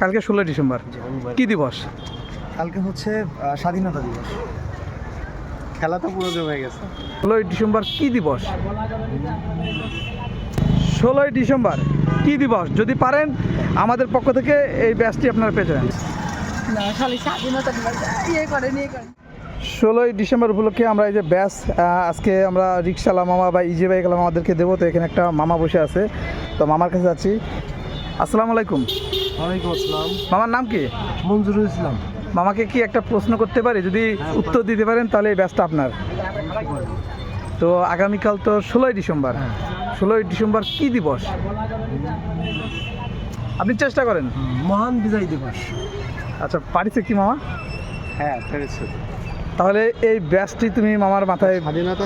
কালকে ষোলোই ডিসেম্বর। কি দিবস? কালকে হচ্ছে স্বাধীনতা দিবস। খেলা তো পুরো জমে গেছে। ষোলোই ডিসেম্বর কি দিবস? ষোলোই ডিসেম্বর কি দিবস? যদি পারেন আমাদের পক্ষ থেকে এই ব্যাচটি আপনারা পেয়ে যাবেন। না খালি স্বাধীনতা দিবস। ইয়ে ইয়ে ষোলোই ডিসেম্বর উপলক্ষে আমরা এই যে ব্যাস আজকে আমরা রিক্সালা মামা বা ইজি বাইক আমাদেরকে দেবো। তো এখানে একটা মামা বসে আছে। তো মামার কাছে যাচ্ছি। আসসালামু আলাইকুম। ওয়ালাইকুম আসসালাম। মামার নাম কি? মঞ্জুরুল ইসলাম। মামাকে কি একটা প্রশ্ন করতে পারি? যদি উত্তর দিতে পারেন তাহলে এই ব্যাচটা আপনার। তো আগামীকাল তো ষোলোই ডিসেম্বর। ষোলোই ডিসেম্বর কি দিবস? আপনি চেষ্টা করেন। মহান বিজয় দিবস। আচ্ছা পারিছে কি মামা? হ্যাঁ পেরেছে। তাহলে এই ব্যাচটি তুমি মামার মাথায় স্বাধীনতা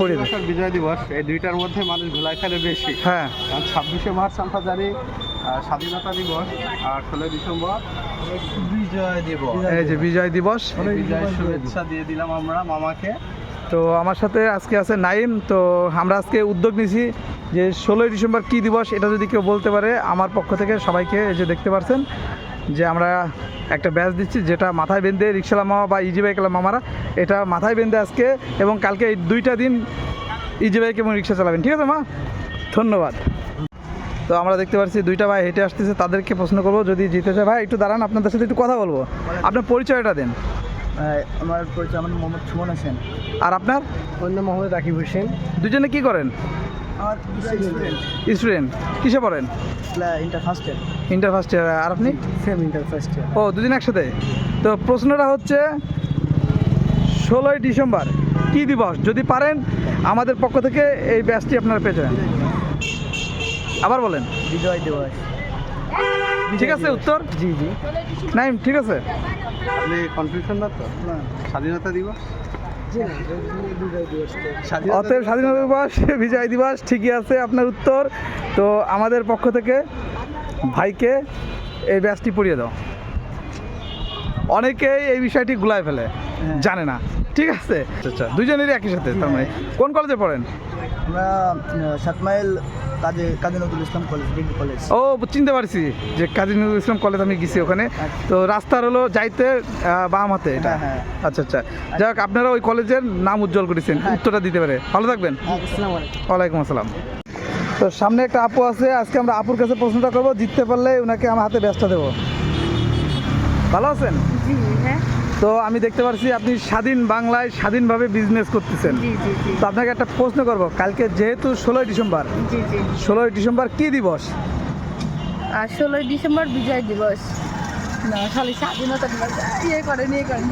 বিজয় দিবস এই দুইটার মধ্যে মানুষ ভুলাই ফেলে বেশি। হ্যাঁ। কারণ ছাব্বিশে মার্চ আমরা জানি স্বাধীনতা দিবস আর ষোলোই ডিসেম্বর বিজয় দিবস। এই যে বিজয় দিবস। বিজয় শুভেচ্ছা দিয়ে দিলাম আমরা মামাকে। তো আমার সাথে আজকে আছে নাইম। তো আমরা আজকে উদ্যোগ নিয়েছি যে ষোলোই ডিসেম্বর কী দিবস এটা যদি কেউ বলতে পারে আমার পক্ষ থেকে সবাইকে এই যে দেখতে পারছেন যে আমরা একটা ব্যাচ দিচ্ছি যেটা মাথায় বেঁধে রিক্সালা মামা বা ইজি বাইকলা মামারা এটা মাথায় বেঁধে আজকে এবং কালকে এই দুইটা দিন ইজি বাইক এবং রিক্সা চালাবেন। ঠিক আছে মা? ধন্যবাদ। তো আমরা দেখতে পাচ্ছি দুইটা ভাই হেঁটে আসতেছে তাদেরকে প্রশ্ন করব যদি জিতে যায় ভাই একটু দাঁড়ান আপনাদের সাথে একটু কথা বলব। আপনার পরিচয়টা দেন। আমার পরিচয় আমার মোহাম্মদ সুমন হোসেন। আর আপনার? অন্য মোহাম্মদ রাকিব হোসেন। দুজনে কি করেন? স্টুডেন্ট। কিসে পড়েন? Inter first year inter first year আর আপনি? সেম ইন্টার ফার্স্ট ইয়ার ও দুদিন একসাথে। তো প্রশ্নটা হচ্ছে ষোলোই ডিসেম্বর কি দিবস? যদি পারেন আমাদের পক্ষ থেকে এই ব্যাচটি আপনারা পেয়ে যাবেন। আবার বলেন। বিজয় দিবস ঠিক আছে উত্তর? জি জি। নাই ঠিক আছে। আপনি কনফিউশন না তো। স্বাধীনতা দিবস? অতএব স্বাধীনতা দিবস বিজয় দিবস ঠিকই আছে আপনার উত্তর। তো আমাদের পক্ষ থেকে ভাইকে এই ব্যাচটি পড়িয়ে দাও। অনেকেই এই বিষয়টি গুলায় ফেলে। জানে না। ঠিক আছে? আচ্ছা আচ্ছা। দুজনেরই একই সাথে তার মানে। কোন কলেজে পড়েন? আমরা সাত mile Kazi Kazi Nazrul Islam college degree college ও চিনতে পারছি যে কাজী নজরুল ইসলাম কলেজ আমি গেছি ওখানে। তো রাস্তার হলো যাইতে বাম হাতে এটা? হ্যাঁ, হ্যাঁ। আচ্ছা আচ্ছা। যাই হোক আপনারা ওই কলেজের নাম উজ্জ্বল করেছেন। উত্তরটা দিতে পারে। ভালো থাকবেন। ওয়ালাইকুম আসসালাম। তো সামনে একটা আপু আছে আজকে আমরা আপুর কাছে প্রশ্নটা করব জিততে পারলে ওনাকে আমার হাতে ব্যস্ত দেবো। ভালো আছেন? হ্যাঁ। তো আমি দেখতে পাচ্ছি আপনি স্বাধীন বাংলায় স্বাধীনভাবে বিজনেস করতেছেন। তো আপনাকে একটা প্রশ্ন করব কালকে যেহেতু ষোলোই ডিসেম্বর ষোলোই ডিসেম্বর কি দিবস? আর ষোলোই ডিসেম্বর বিজয় দিবস। না খালি স্বাধীনতা দিবস। ইয়ে করেন ইয়ে করেন